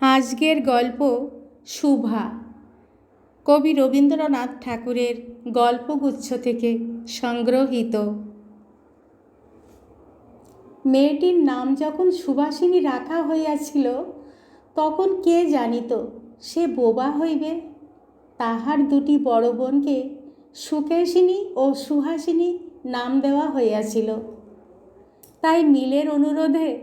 আজকের গল্প শুভা। কবি রবীন্দ্রনাথ ঠাকুরের গল্পগুচ্ছ থেকে সংগ্রহীত। মেয়েটির নাম যখন সুভাষিনী রাখা হইয়াছিল, তখন কে জানিত সে বোবা হইবে? তাহার দুটি বড় বোনকে সুকেশিনী ও সুহাসিনী নাম দেওয়া হইয়াছিল। তাই মিলের অনুরোধে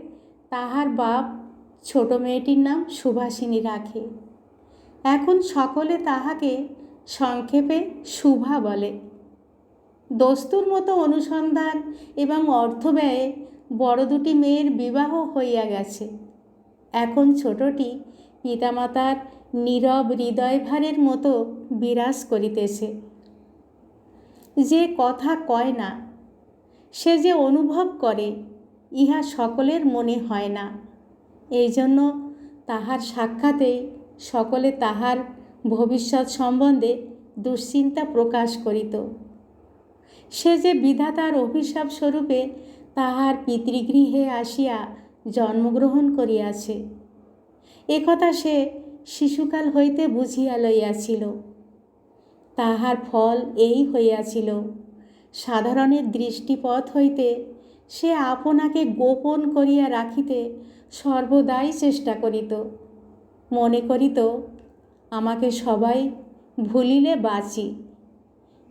তাহার বাপ ছোট মেয়েটির নাম সুভাষিনী রাখে। এখন সকলে তাহাকে সংক্ষেপে শুভা বলে। দস্তুর মতো অনুসন্ধান এবং অর্থ ব্যয়ে বড় দুটি মেয়ের বিবাহ হইয়া গেছে। এখন ছোটটি পিতামাতার নীরব হৃদয়ভারের মতো বিরাজ করিতেছে। যে কথা কয় না, সে যে অনুভব করে, ইহা সকলের মনে হয় না। এই জন্য তাহার সাক্ষাতেই সকলে তাহার ভবিষ্যৎ সম্বন্ধে দুশ্চিন্তা প্রকাশ করিত। সে যে বিধাতার অভিশাপ স্বরূপে তাহার পিতৃগৃহে আসিয়া জন্মগ্রহণ করিয়াছে একথা সে শিশুকাল হইতে বুঝিয়া লইয়াছিল। তাহার ফল এই হইয়াছিল, সাধারণের দৃষ্টিপথ হইতে সে আপনাকে গোপন করিয়া রাখিতে সর্বদাই চেষ্টা করিত। মনে করিত, আমাকে সবাই ভুলিলে বাঁচি।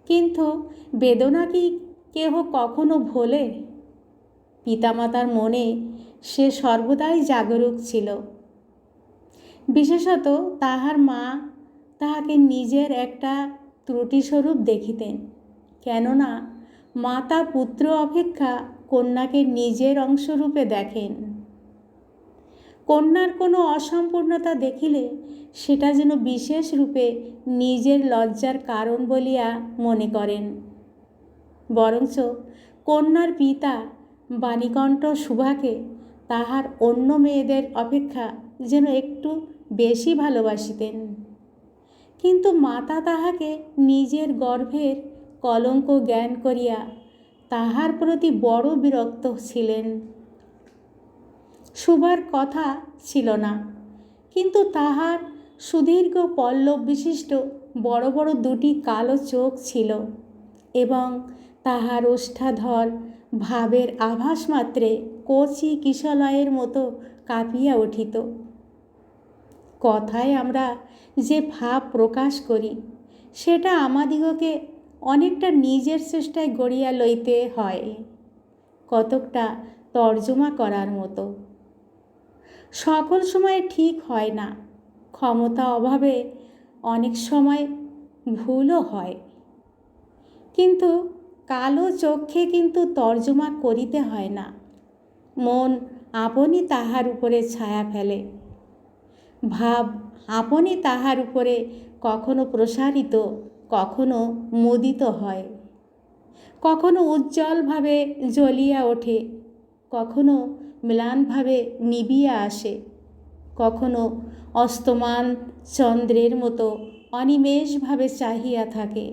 কিন্তু বেদনা কি কেহ কখনো ভোলে? পিতামাতার মনে সে সর্বদাই জাগরুক ছিল। বিশেষত তাহার মা তাহাকে নিজের একটা ত্রুটিস্বরূপ দেখিতেন। কেননা মাতা পুত্র অপেক্ষা কন্যাকে নিজের অংশরূপে দেখেন। কন্যার কোনো অসম্পূর্ণতা দেখিলে সেটা যেন বিশেষ রূপে নিজের লজ্জার কারণ বলিয়া মনে করেন। বরঞ্চ কন্যার পিতা বাণীকণ্ঠ সুভাকে তাহার অন্য মেয়েদের অপেক্ষা যেন একটু বেশি ভালোবাসিতেন। কিন্তু মাতা তাহাকে নিজের গর্ভের কলঙ্ক জ্ঞান করিয়া তাহার প্রতি বড় বিরক্ত ছিলেন। শুভার কথা ছিল না, কিন্তু তাহার সুদীর্ঘ পল্লব বিশিষ্ট বড় বড় দুটি কালো চোখ ছিল এবং তাহার ওষ্ঠাধর ভাবের আভাস মাত্রে কচি কিশলয়ের মতো কাঁপিয়া উঠিত। কথায় আমরা যে ভাব প্রকাশ করি, সেটা আমাদিগকে অনেকটা নিজের চেষ্টায় গড়িয়া লইতে হয়, কতকটা তর্জমা করার মতো। সকল সময় ঠিক হয় না, ক্ষমতা অভাবে অনেক সময় ভুলও হয়। কিন্তু কালো চক্ষে কিন্তু তর্জমা করিতে হয় না, মন আপনি তাহার উপরে ছায়া ফেলে। ভাব আপনি তাহার উপরে কখনো প্রসারিত কখনো মুদিত হয়। কখনো উজ্জ্বলভাবে জ্বলিয়া ওঠে। কখনো ম্লানভাবে নিবিয়া আসে। কখনো অস্তমান চন্দ্রের মতো অনিমেষভাবে চাহিয়া থাকে।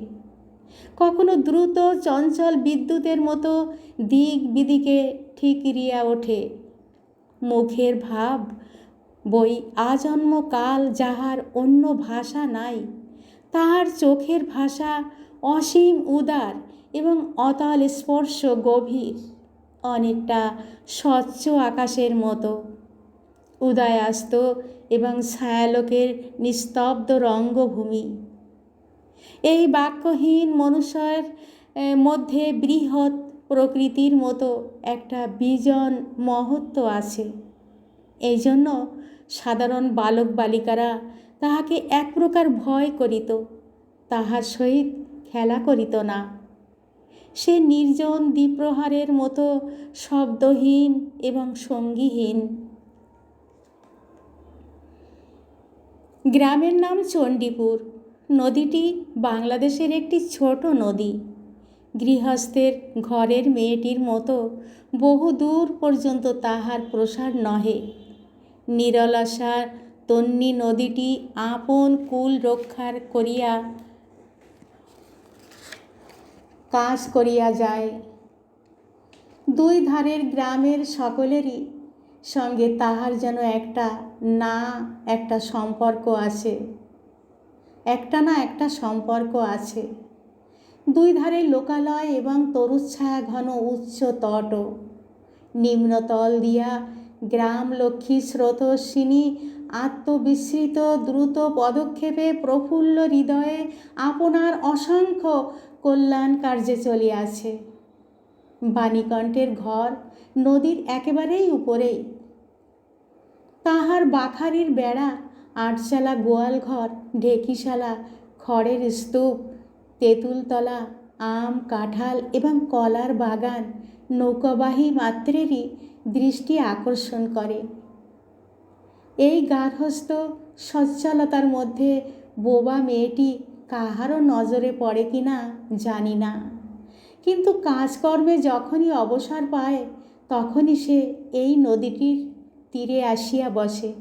কখনো দ্রুত চঞ্চল বিদ্যুতের মতো দিক বিদিকে ঠিকরিয়া ওঠে। মুখের ভাব বই আজন্মকাল যাহার অন্য ভাষা নাই। তাহার চোখের ভাষা অসীম উদার এবং অতল স্পর্শ গভীর, অনেকটা স্বচ্ছ আকাশের মতো। উদয়াস্ত এবং ছায়ালোকের নিস্তব্ধ রঙ্গভূমি। এই বাক্যহীন মনুষ্যের মধ্যে বৃহৎ প্রকৃতির মতো একটা বিজন মহত্ব আছে। এই জন্য সাধারণ বালক বালিকারা তাহাকে এক প্রকার ভয় করিত তাহার সহিত খেলা করিত না। সে নির্জন দ্বীপ্রহারের মতো শব্দহীন এবং সঙ্গীহীন। গ্রামের নাম চণ্ডীপুর। নদীটি বাংলাদেশের একটি ছোট নদী। গৃহস্থের ঘরের মেয়েটির মতো বহু দূর পর্যন্ত তাহার প্রসার নহে। নিরলসার তন্নি নদীটি আপন কুল রক্ষার করিয়া, কাজ করিয়া যায়। দুই ধারের গ্রামের সকলেরই সঙ্গে তাহার যেন একটা না একটা সম্পর্ক আছে। একটা না একটা সম্পর্ক আছে। দুই ধারে লোকালয় এবং তরুচ্ছায়া ঘন উচ্চ তট। নিম্নতল দিয়া গ্রাম লক্ষ্মী স্রোতস্বিনী আত্মবিস্মৃত দ্রুত পদক্ষেপে প্রফুল্ল হৃদয়ে আপনার অসংখ্য কল্যাণ কার্যে চলিয়াছে। বাণীকণ্ঠের ঘর নদীর একেবারেই উপরেই। তাহার বাখারির বেড়া, আটশালা গোয়াল ঘর, ঢেকিশালা, খড়ের স্তূপ, তেঁতুলতলা, আম, কাঁঠাল এবং কলার বাগান নৌকাবাহী মাত্রেরই দৃষ্টি আকর্ষণ করে। এই গার্হস্থ সচ্ছলতার মধ্যে বোবা মেয়েটি কাহারও নজরে পড়ে কি না জানি না। কিন্তু কাজকর্মে যখনই অবসর পায়, তখনই সে এই নদীটির তীরে আসিয়া বসে।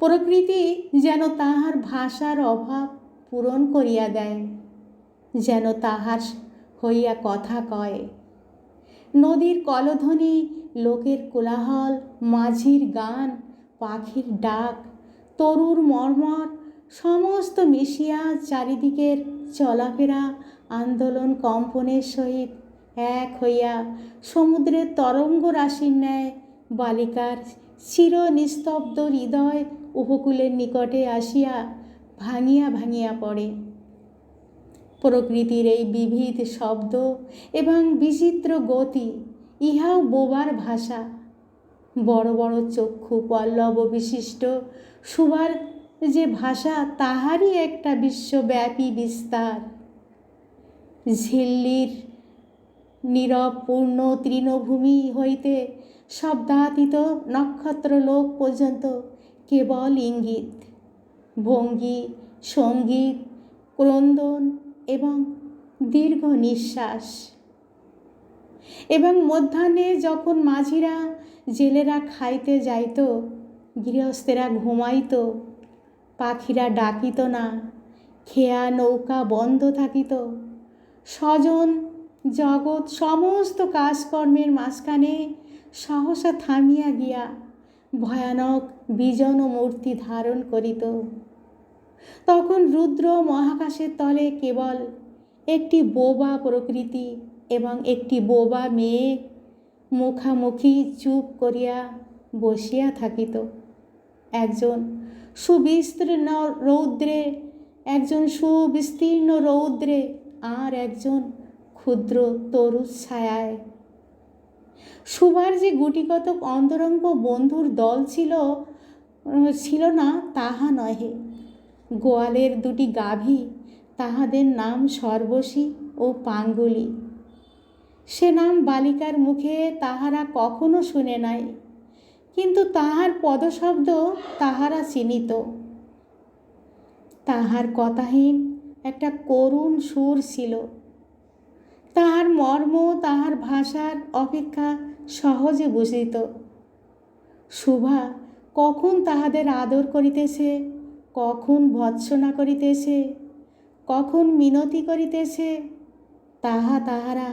প্রকৃতি যেন তাহার ভাষার অভাব পূরণ করিয়া দেয়, যেন তাহার হইয়া কথা কয়। নদীর কলধ্বনি, লোকের কোলাহল, মাঝির গান, পাখির ডাক, তরুর মর্মর, সমস্ত মিশিয়া চারিদিকের চলাফেরা, আন্দোলন কম্পনের সহিত এক হইয়া সমুদ্রের তরঙ্গ রাশির ন্যায় বালিকার চির নিস্তব্ধ হৃদয় উপকূলের নিকটে আসিয়া ভাঙিয়া ভাঙিয়া পড়ে। প্রকৃতির এই বিবিধ শব্দ এবং বিচিত্র গতি ইহাও বোবার ভাষা। বড় বড় চক্ষু পল্লব বিশিষ্ট, সুবার যে ভাষা, তাহারই একটা বিশ্বব্যাপী বিস্তার। ঝিল্লির নীরব পূর্ণ তৃণভূমি হইতে শব্দাতীত নক্ষত্রলোক পর্যন্ত কেবল ইঙ্গিত। ভঙ্গি, সংগীত, ক্রন্দন এবং দীর্ঘ নিঃশ্বাস। এবং মধ্যাহ্নে যখন মাঝিরা জেলেরা খাইতে যাইত, গৃহস্থেরা ঘুমাইত, পাখিরা ডাকিত না, খেয়া নৌকা বন্ধ থাকিত, স্বজন জগৎ সমস্ত কাজকর্মের মাঝখানে সহসা থামিয়া গিয়া ভয়ানক বিজন মূর্তি ধারণ করিত। তখন রুদ্র মহাকাশের তলে কেবল একটি বোবা প্রকৃতি এবং একটি বোবা মেয়ে মুখামুখি চুপ করিয়া বসিয়া থাকিত। একজন সুবিস্তীর্ণ রৌদ্রে, একজন সুবিস্তীর্ণ রৌদ্রে আর একজন ক্ষুদ্র তরু ছায়ায়। সুভার যে গুটিগত অন্তরঙ্গ বন্ধুর দল ছিল ছিল না, তাহা নহে। গোয়ালের দুটি গাভী, তাহাদের নাম সর্বশী ও পাঙ্গুলি। সে নাম বালিকার মুখে তাহারা কখনো শুনে নাই, কিন্তু তাহার পদশব্দ তাহারা চিনিত। তাহার কথাহীন একটা করুণ সুর ছিল। তাহার মর্ম, তাহার ভাষার অপেক্ষা সহজে বুঝিত। শুভা কখন তাহাদের আদর করিতেছে কখন ভৎসনা করিতেছে, কখন মিনতি করিতেছে, তাহা তাহারা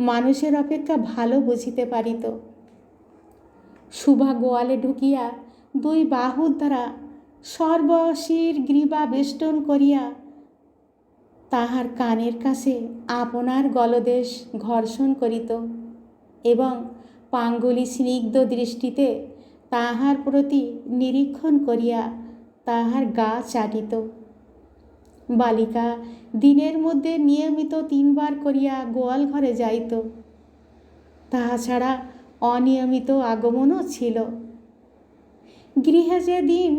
মানুষের অপেক্ষা ভালো বুঝিতে পারিত। শুভা গোয়ালে ঢুকিয়া দুই বাহুর দ্বারা সর্বশির গ্রীবা বেষ্টন করিয়া তাহার কানের কাছে আপনার গলদেশ ঘর্ষণ করিত এবং পাঙ্গুলি স্নিগ্ধ দৃষ্টিতে তাহার প্রতি নিরীক্ষণ করিয়া তাহার গা চাটিত। বালিকা দিনের মধ্যে নিয়মিত তিনবার করিয়া গোয়াল ঘরে যাইত। তাহা ছাড়া অনিয়মিত আগমনও ছিল। গৃহে যেদিন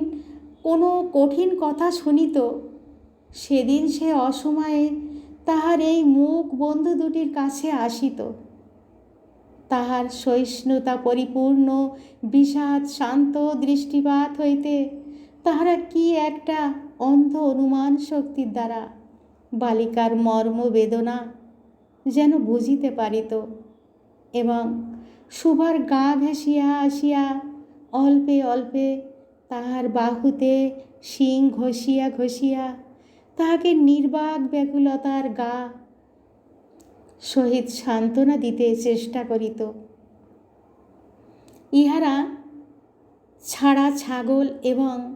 কোনো কঠিন কথা শুনিত, সেদিন সে অসময়ে তাহার এই মুখ বন্ধু দুটির কাছে আসিত। তাহার সহিষ্ণুতা পরিপূর্ণ, বিষাদ শান্ত দৃষ্টিপাত হইতে তাহারা কি একটা অন্ধ অনুমান শক্তির দ্বারা? বালিকার মর্ম বেদনা যেন বুঝিতে পারিত এবং সুভার গা ঘেঁষিয়া আসিয়া অল্পে অল্পে তাহার বাহুতে শিং ঘষিয়া ঘষিয়া তাহাকে নির্বাক ব্যাকুলতার গা সহিত সান্ত্বনা দিতে চেষ্টা করিত। ইহারা ছাড়া ছাগল এবং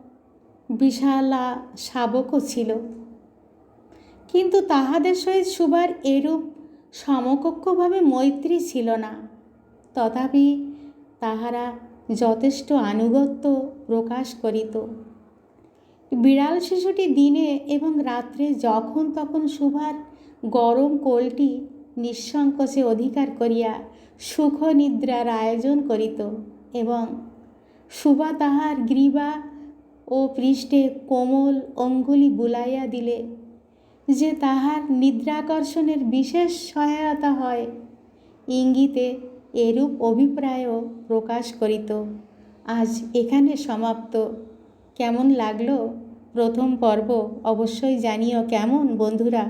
বিশালা শাবকও ছিল। কিন্তু তাহাদের সহিত সুবার এরূপ সমকক্ষভাবে মৈত্রী ছিল না। তথাপি তাহারা যথেষ্ট আনুগত্য প্রকাশ করিত। বিড়াল শিশুটি দিনে এবং রাত্রে যখন তখন সুভার গরম কোলটি নিঃসংকোচে অধিকার করিয়া সুখ নিদ্রার আয়োজন করিত এবং সুভা তাহার গ্রীবা ও পৃষ্ঠে কোমল অঙ্গুলি বুলাইয়া দিলে যে তাহার নিদ্রাকর্ষণের বিশেষ সহায়তা হয়, ইঙ্গিতে এরূপ অভিপ্রায়ও প্রকাশ করিত। আজ এখানে সমাপ্ত। কেমন লাগল? প্রথম পর্ব অবশ্যই জানিও কেমন, বন্ধুরা?